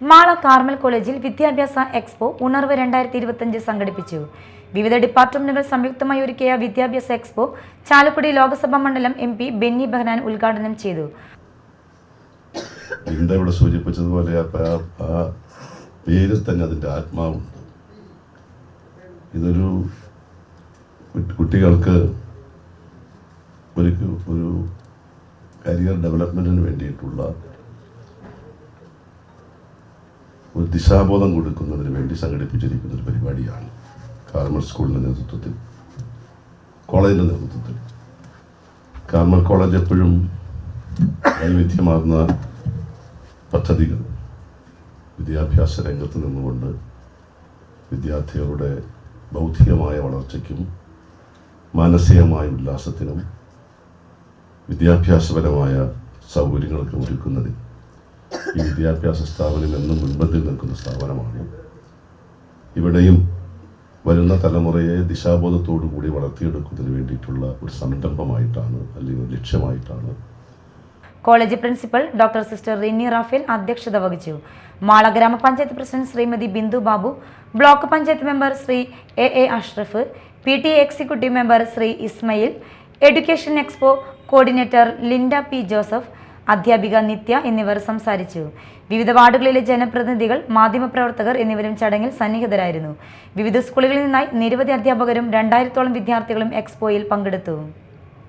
Mala Carmel കോളേജിൽ വിദ്യാഭ്യാസ expo ഉണർവ് രണ്ടായിരത്തി ഇരുപത്തിയഞ്ച് സംഘടിപ്പിച്ചു. വിവിധ ഡിപ്പാർട്ട്മെന്റുകൾ സംയുക്തമായി ഒരുക്കിയ വിദ്യാഭ്യാസ എക്സ്പോ ചാലക്കുടി ലോക്സഭാ മണ്ഡലം എം പി ബെന്നി ബെഹനാൻ ഉദ്ഘാടനം ചെയ്തു. ഇവിടെ സൂചിപ്പിച്ചതുപോലെ ആ പേരിൽ തന്നെ അതിന്റെ ആത്മാവുണ്ട്. ഇതൊരു കുട്ടികൾക്ക് ഒരു ഒരു കരിയർ ഡെവലപ്മെന്റിന് വേണ്ടിയിട്ടുള്ള ഒരു ദിശാബോധം കൊടുക്കുന്നതിന് വേണ്ടി സംഘടിപ്പിച്ചിരിക്കുന്ന ഒരു പരിപാടിയാണ് കാർമൽ സ്കൂളിന്റെ നേതൃത്വത്തിൽ. കോളേജിന്റെ നേതൃത്വത്തിൽ. കാർമൽ കോളേജ് എപ്പോഴും വൈവിധ്യമാർന്ന പദ്ധതികൾ വിദ്യാഭ്യാസ രംഗത്ത് നിന്നുകൊണ്ട് വിദ്യാർത്ഥികളുടെ ബൗദ്ധികമായ വളർച്ചയ്ക്കും മാനസികമായ ഉല്ലാസത്തിനും വിദ്യാഭ്യാസപരമായ സൗകര്യങ്ങൾക്കും ഒരുക്കുന്നതിൽ ഈ വിദ്യാഭ്യാസ സ്ഥാപനം എന്നും മുൻപന്തിൽ നിൽക്കുന്ന സ്ഥാപനമാണ്. ഇവിടെയും വരുന്ന തലമുറയെ ദിശാബോധത്തോടു കൂടി വളർത്തിയെടുക്കുന്നതിന് വേണ്ടിയിട്ടുള്ള ഒരു സംരംഭമായിട്ടാണ് അല്ലെങ്കിൽ ലക്ഷ്യമായിട്ടാണ് college principal doctor sister Rini Raphael അധ്യക്ഷത വഹിച്ചു. മാള ഗ്രാമപഞ്ചായത്ത് president Shrimati Bindu Babu block panchayat member Shri A A Ashraf P T executive member Shri Ismail education expo coordinator Linda P Joseph അധ്യാപിക നിത്യ എന്നിവർ സംസാരിച്ചു. വിവിധ വാർഡുകളിലെ ജനപ്രതിനിധികൾ മാധ്യമപ്രവർത്തകർ എന്നിവരും ചടങ്ങിൽ സന്നിഹിതരായിരുന്നു. വിവിധ സ്കൂളുകളിൽ നിന്നായി നിരവധി അധ്യാപകരും രണ്ടായിരത്തോളം വിദ്യാർത്ഥികളും എക്സ്പോയിൽ പങ്കെടുത്തു.